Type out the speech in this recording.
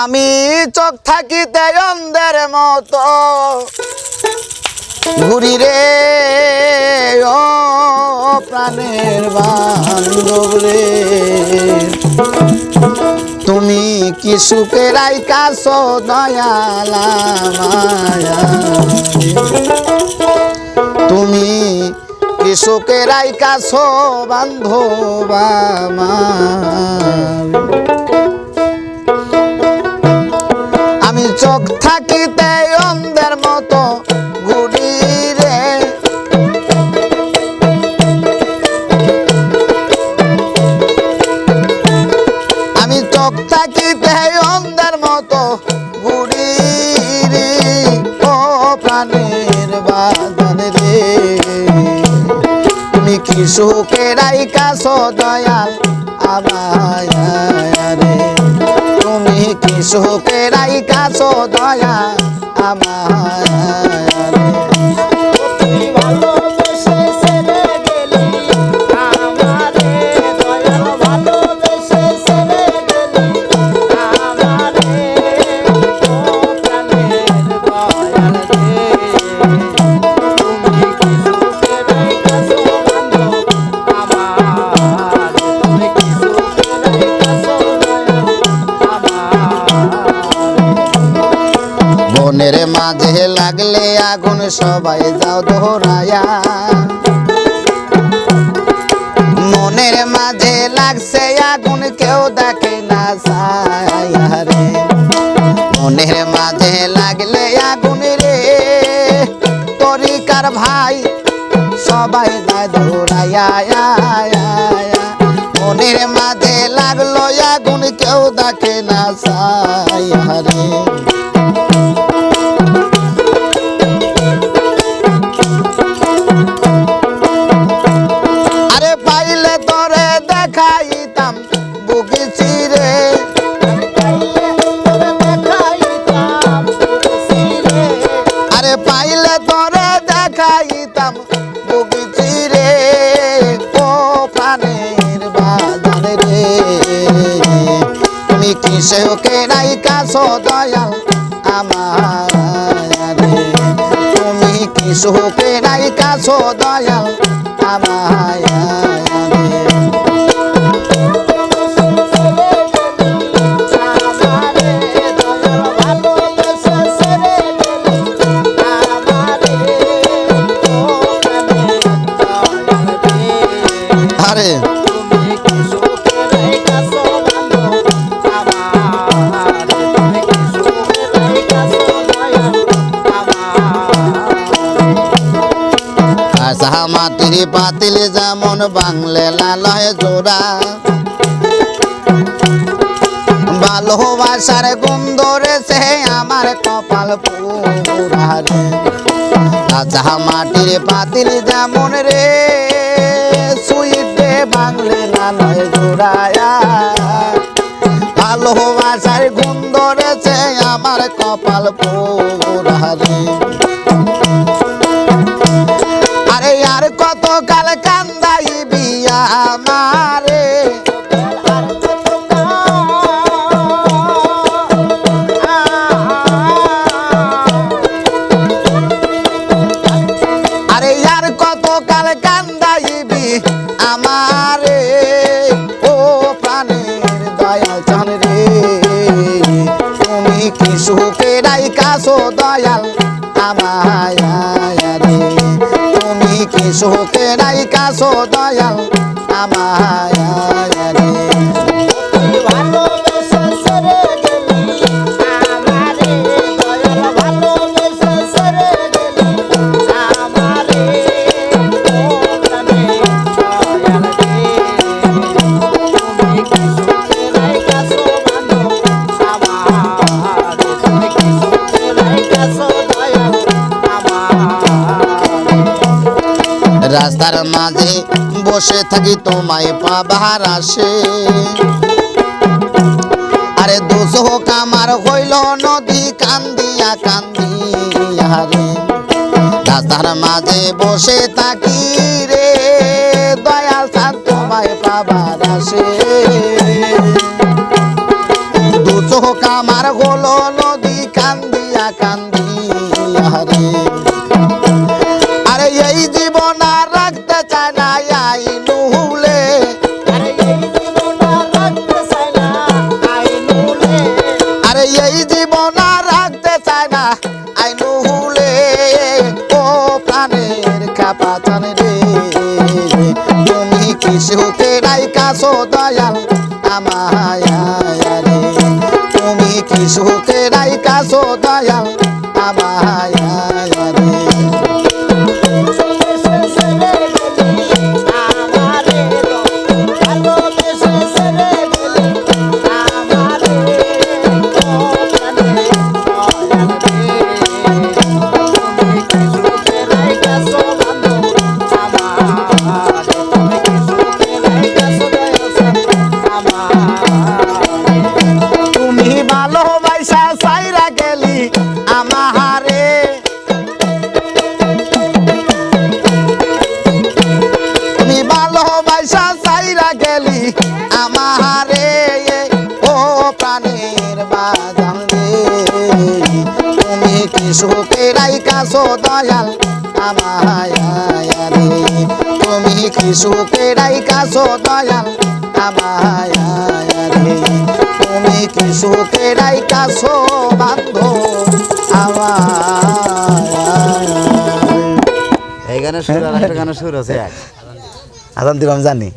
আমি চোখ থাকিতে অন্ধের মতো। ঘুরি রে ও প্রাণের বান্ধব রে। তুমি কি সুখের আইকাশ দয়ালা মায়া তুমি কি সুখের আইকাশ বান্ধব আমার চোখ থাকিতে অন্ধের মতো ঘুরি রে। আমি চোখ থাকিতে অন্ধের মতো ঘুরি রে। ও প্রাণের বাদন রে। তুমি কি সুখের আইকাশ দয়াল আমায়। রে তুমি কি সুখের আইকাশ দয়া আমায় মাঝে লাগলে আগুন সবাই যাও দোহরায়া। মনের মাঝে লাগছে আগুন, কেউ দেখে না রে। মনের মাঝে লাগলে আগুন রে, তরিকার ভাই সবাই যায় দৌড়াইয়া মনের মাঝে লাগল আগুন, কেউ দেখে না রে। নাই কাছো দয়াল আমার তুমি কিসোকে নাই কাছো দয়াল আমার আরে আশা মাটির পাতিল যেমন বাংলে লালয় জোড়া। ভালোবাসার গন্ধ রেছে আমার কপাল পুরা রে আচ্ছা মাটির পাতিল যেমন রে, সুইটে বাংলে লালয় জোড়ায়া। ভালোবাসার গন্ধ রেছে আমার কপাল পুরা রে তুমি কি সুখে রাইকাছো দয়াল। আমায় রে। রাস্তার মাঝে বসে থাকি তোমায় পাবার আসে আরে দুশো কামার হইল নদী, কান্দিয়া কান্দিয়া রে। রাস্তার মাঝে বসে থাকি রে, দয়াল সান তোমায় পাবার আসে দু চোখ আমার হলো নদী, কান্দিয়া কান্দিয়া এই জীবন আর রাখতে চায় না। আই নুহুলে ও প্রাণের কাপাচান রে। তুমি কি সুখে নাই কাছো দয়াল, আমায় তুমি কি সুখে নাই কাছো দয়াল আমারে তুমি ভালোবাসা সাইরা গেলি তুমি কি সুখে রাইকাছো দয়াল আমায় তুমি কি সুখে রাইকাছো দয়াল আমায় তুমি কি সুখে রাইকাছো বান্ধব সুর আর আজান দিলাম জানি।